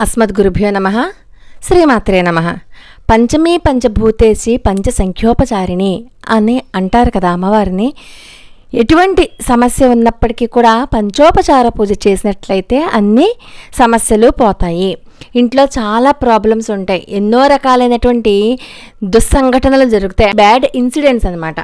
అస్మద్గురుభ్యో నమ. శ్రీమాత్రే నమ. పంచమీ పంచభూతేసి పంచ సంఖ్యోపచారిణి అని అంటారు కదా అమ్మవారిని. ఎటువంటి సమస్య ఉన్నప్పటికీ కూడా పంచోపచార పూజ చేసినట్లయితే అన్ని సమస్యలు పోతాయి. ఇంట్లో చాలా ప్రాబ్లమ్స్ ఉంటాయి. ఎన్నో రకాలైనటువంటి దుస్సంఘటనలు జరుగుతాయి. బ్యాడ్ ఇన్సిడెంట్స్ అనమాట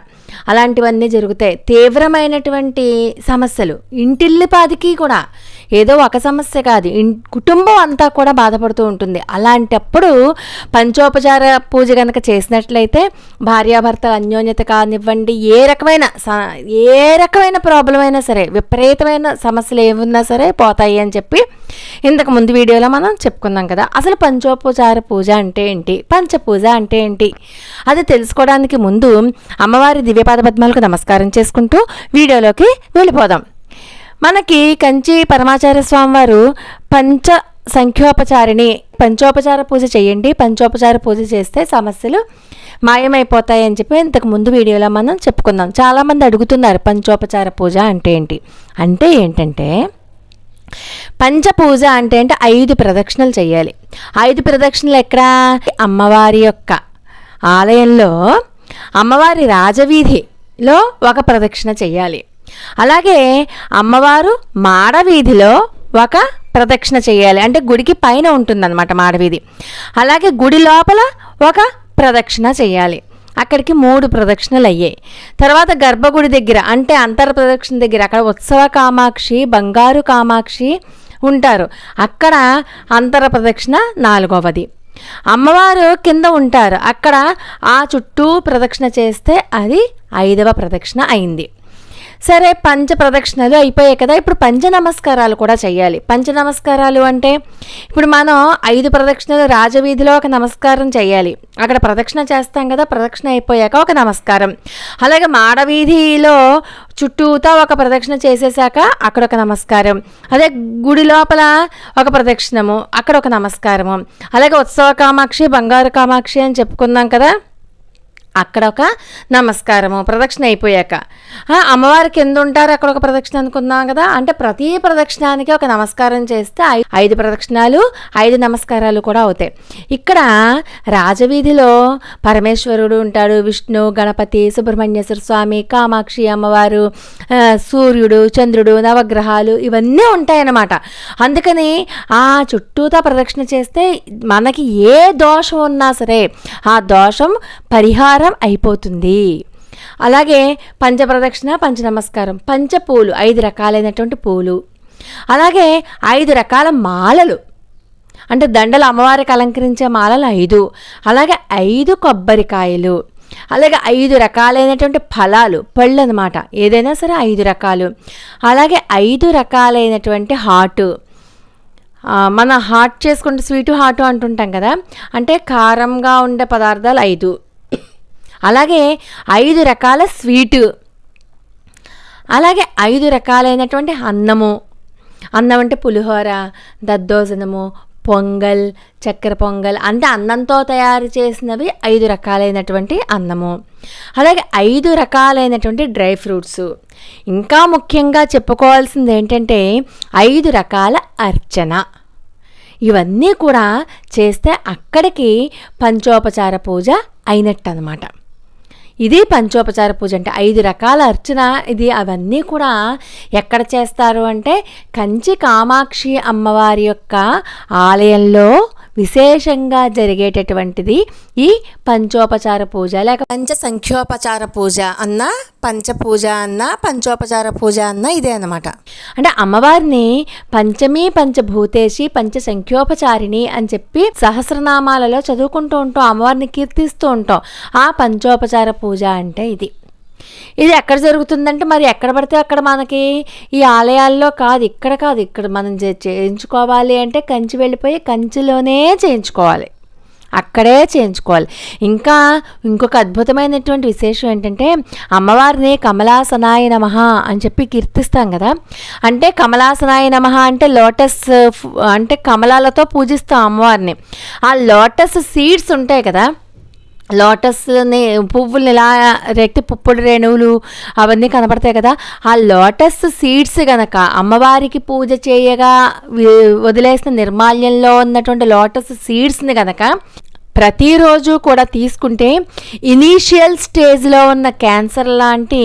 అలాంటివన్నీ జరుగుతాయి. తీవ్రమైనటువంటి సమస్యలు. ఇంటిల్లిపాదికి కూడా ఏదో ఒక సమస్య కాదు. కుటుంబం అంతా కూడా బాధపడుతూ ఉంటుంది. అలాంటప్పుడు పంచోపచార పూజ కనుక చేసినట్లయితే భార్యాభర్తల అన్యోన్యత కానివ్వండి ఏ రకమైన స- ఏ రకమైన ప్రాబ్లం అయినా సరే విపరీతమైన సమస్యలు ఏమున్నా సరే పోతాయి అని చెప్పి ఇంతకు ముందు వీడియోలో మనం చెప్పుకున్నాం కదా. అసలు పంచోపచార పూజ అంటే ఏంటి? పంచపూజ అంటే ఏంటి? అది తెలుసుకోవడానికి ముందు అమ్మవారి దివ్యపాద పద్మాలకు నమస్కారం చేసుకుంటూ వీడియోలోకి వెళ్ళిపోదాం. మనకి కంచి పరమాచార్య స్వామి వారు పంచ సంఖ్యోపచారిణి. పంచోపచార పూజ చేయండి. పంచోపచార పూజ చేస్తే సమస్యలు మాయమైపోతాయి అని చెప్పి ఇంతకు ముందు వీడియోలో మనం చెప్పుకుందాం చాలామంది అడుగుతున్నారు పంచోపచార పూజ అంటే ఏంటి? అంటే ఏంటంటే పంచపూజ అంటే అంటే ఐదు ప్రదక్షిణలు చేయాలి. ఐదు ప్రదక్షిణలు ఎక్కడ? అమ్మవారి యొక్క ఆలయంలో అమ్మవారి రాజవీధిలో ఒక ప్రదక్షిణ చేయాలి. అలాగే అమ్మవారు మాడవీధిలో ఒక ప్రదక్షిణ చేయాలి. అంటే గుడికి పైన ఉంటుందన్నమాట మాడవీధి. అలాగే గుడి లోపల ఒక ప్రదక్షిణ చేయాలి. అక్కడికి మూడు ప్రదక్షిణలు అయ్యాయి. తర్వాత గర్భగుడి దగ్గర అంటే అంతర ప్రదక్షిణ దగ్గర అక్కడ ఉత్సవ కామాక్షి బంగారు కామాక్షి ఉంటారు. అక్కడ అంతర ప్రదక్షిణ నాలుగవది. అమ్మవారు కింద ఉంటారు. అక్కడ ఆ చుట్టూ ప్రదక్షిణ చేస్తే అది ఐదవ ప్రదక్షిణ అయింది. సరే పంచ ప్రదక్షిణలు అయిపోయాయి కదా. ఇప్పుడు పంచ నమస్కారాలు కూడా చేయాలి పంచ నమస్కారాలు అంటే ఇప్పుడు మనం ఐదు ప్రదక్షిణలు రాజవీధిలో ఒక నమస్కారం చేయాలి అక్కడ ప్రదక్షిణ చేస్తాం కదా ప్రదక్షిణ అయిపోయాక ఒక నమస్కారం. అలాగే మాడవీధిలో చుట్టూతా ఒక ప్రదక్షిణ చేసేసాక అక్కడ ఒక నమస్కారం. అదే గుడి లోపల ఒక ప్రదక్షిణము అక్కడ ఒక నమస్కారము. అలాగే ఉత్సవ కామాక్షి బంగారు కామాక్షి అని చెప్పుకున్నాం కదా. అక్కడ ఒక నమస్కారము ప్రదక్షిణ అయిపోయాక. అమ్మవారి కింద ఉంటారు అక్కడ ఒక ప్రదక్షిణ అనుకున్నాం కదా? అంటే ప్రతి ప్రదక్షిణానికి ఒక నమస్కారం చేస్తే ఐదు ప్రదక్షిణాలు ఐదు నమస్కారాలు కూడా అవుతాయి. ఇక్కడ రాజవీధిలో పరమేశ్వరుడు ఉంటాడు విష్ణు గణపతి సుబ్రహ్మణ్యేశ్వర స్వామి కామాక్షి అమ్మవారు సూర్యుడు చంద్రుడు నవగ్రహాలు ఇవన్నీ ఉంటాయన్నమాట. అందుకని ఆ చుట్టూతా ప్రదక్షిణ చేస్తే మనకి ఏ దోషం ఉన్నా సరే ఆ దోషం పరిహారం అయిపోతుంది. అలాగే పంచప్రదక్షిణ పంచ నమస్కారం పంచపూలు ఐదు రకాలైనటువంటి పూలు. అలాగే ఐదు రకాల మాలలు. అంటే దండలు అమ్మవారికి అలంకరించే మాలలు ఐదు. అలాగే ఐదు కొబ్బరికాయలు. అలాగే ఐదు రకాలైనటువంటి ఫలాలు పళ్ళు అనమాట ఏదైనా సరే ఐదు రకాలు. అలాగే ఐదు రకాలైనటువంటి హాటు. మన హాట్ చేసుకుంటే స్వీటు హాటు అంటుంటాం కదా. అంటే కారంగా ఉండే పదార్థాలు ఐదు. అలాగే ఐదు రకాల స్వీటు. అలాగే ఐదు రకాలైనటువంటి అన్నము. అన్నం అంటే పులిహోర దద్దోజనము పొంగల్ చక్కెర పొంగల్ అంటే అన్నంతో తయారు చేసినవి ఐదు రకాలైనటువంటి అన్నము. అలాగే ఐదు రకాలైనటువంటి డ్రై ఫ్రూట్స్. ఇంకా ముఖ్యంగా చెప్పుకోవాల్సింది ఏంటంటే ఐదు రకాల అర్చన. ఇవన్నీ కూడా చేస్తే అక్కడికి పంచోపచార పూజ అయినట్టు అనమాట ఇది పంచోపచార పూజ అంటే ఐదు రకాల అర్చన. ఇది అవన్నీ కూడా ఎక్కడ చేస్తారు అంటే కంచి కామాక్షి అమ్మవారి యొక్క ఆలయంలో విశేషంగా జరిగేటటువంటిది ఈ పంచోపచార పూజ. లేక పంచ సంఖ్యోపచార పూజ అన్న పంచ పూజ అన్న పంచోపచార పూజ అన్న ఇదే అన్నమాట. అంటే అమ్మవారిని పంచమి పంచభూతేషి పంచ సంఖ్యోపచారిణి అని చెప్పి సహస్రనామాలలో చదువుకుంటూ ఉంటాం అమ్మవారిని కీర్తిస్తూ ఉంటాం. ఆ పంచోపచార పూజ అంటే ఇది. ఇది ఎక్కడ జరుగుతుందంటే మరి ఎక్కడ పడితే అక్కడ మనకి ఈ ఆలయాల్లో కాదు ఇక్కడ కాదు. ఇక్కడ మనం చే- చేయించుకోవాలి అంటే కంచి వెళ్ళిపోయి కంచిలోనే చేయించుకోవాలి. అక్కడే చేయించుకోవాలి. ఇంకా ఇంకొక అద్భుతమైనటువంటి విశేషం ఏంటంటే అమ్మవారిని కమలాసనాయ నమ అని చెప్పి కీర్తిస్తాం కదా. అంటే కమలాసనాయ నమ అంటే లోటస్ అంటే కమలాలతో పూజిస్తాం అమ్మవారిని. ఆ లోటస్ సీడ్స్ ఉంటాయి కదా లోటస్ని పువ్వులు ఇలా రెక్తి పుప్పుడు రేణువులు అవన్నీ కనపడతాయి కదా ఆ లోటస్ సీడ్స్ గనక అమ్మవారికి పూజ చేయగా వదిలేసిన నిర్మాల్యంలో ఉన్నటువంటి లోటస్ సీడ్స్ని గనక ప్రతిరోజు కూడా తీసుకుంటే ఇనీషియల్ స్టేజ్లో ఉన్న క్యాన్సర్ లాంటి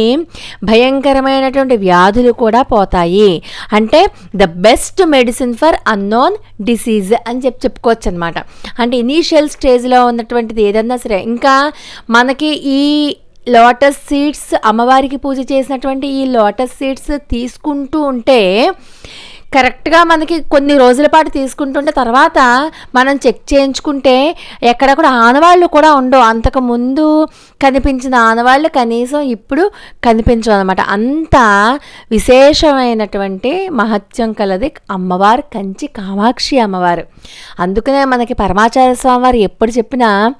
భయంకరమైనటువంటి వ్యాధులు కూడా పోతాయి. అంటే the best medicine for unknown disease అని చెప్పి చెప్పుకోవచ్చు అనమాట అంటే ఇనీషియల్ స్టేజ్లో ఉన్నటువంటిది ఏదన్నా సరే ఇంకా మనకి ఈ లోటస్ సీడ్స్ అమ్మవారికి పూజ చేసినటువంటి ఈ లోటస్ సీడ్స్ తీసుకుంటూ ఉంటే కరెక్ట్గా మనకి కొన్ని రోజుల పాటు తీసుకుంటుంటే తర్వాత మనం చెక్ చేయించుకుంటే ఎక్కడ కూడా ఆనవాళ్ళు కూడా ఉండవు. అంతకు ముందు కనిపించిన ఆనవాళ్ళు కనీసం ఇప్పుడు కనిపించవు అనమాట అంత విశేషమైనటువంటి మహత్యం కలది అమ్మవారు కంచి కామాక్షి అమ్మవారు. అందుకనే మనకి పరమాచార్య స్వామి వారు ఎప్పుడు చెప్పినా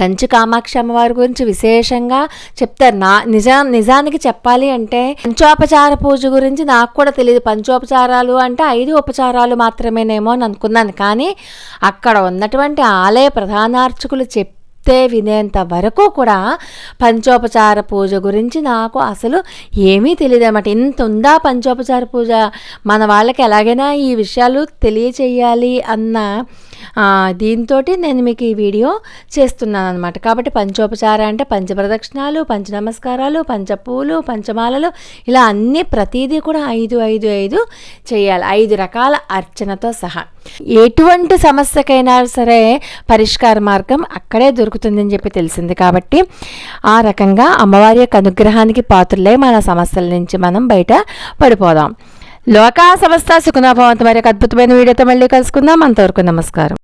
కంచి కామాక్షి అమ్మవారి గురించి విశేషంగా చెప్తారు. నా నిజా నిజానికి చెప్పాలి అంటే పంచోపచార పూజ గురించి నాకు కూడా తెలియదు పంచోపచారాలు అంటే ఐదు ఉపచారాలు మాత్రమేనేమో అని అనుకున్నాను. కానీ అక్కడ ఉన్నటువంటి ఆలయ ప్రధానార్చకులు చెప్తే వినేంత వరకు కూడా పంచోపచార పూజ గురించి నాకు అసలు ఏమీ తెలియదు అన్నమాట. ఇంత ఉందా పంచోపచార పూజ? మన వాళ్ళకి ఎలాగైనా ఈ విషయాలు తెలియచేయాలి అన్న దీంతో నేను మీకు ఈ వీడియో చేస్తున్నాను అనమాట కాబట్టి పంచోపచార అంటే పంచప్రదక్షిణాలు పంచ నమస్కారాలు పంచపూలు పంచమాలలు ఇలా అన్ని ప్రతిదీ కూడా ఐదు ఐదు ఐదు చేయాలి. ఐదు రకాల అర్చనతో సహా. ఎటువంటి సమస్యకైనా సరే పరిష్కార మార్గం అక్కడే దొరుకుతుందని చెప్పి తెలిసింది కాబట్టి ఆ రకంగా అమ్మవారి యొక్క అనుగ్రహానికి పాత్రలే మన సమస్యల నుంచి మనం బయట పడిపోదాం. లోకా సమస్త సుఖనాభవంత మరి ఒక అద్భుతమైన వీడియోతో మళ్ళీ కలుసుకుందాం. అంతవరకు నమస్కారం.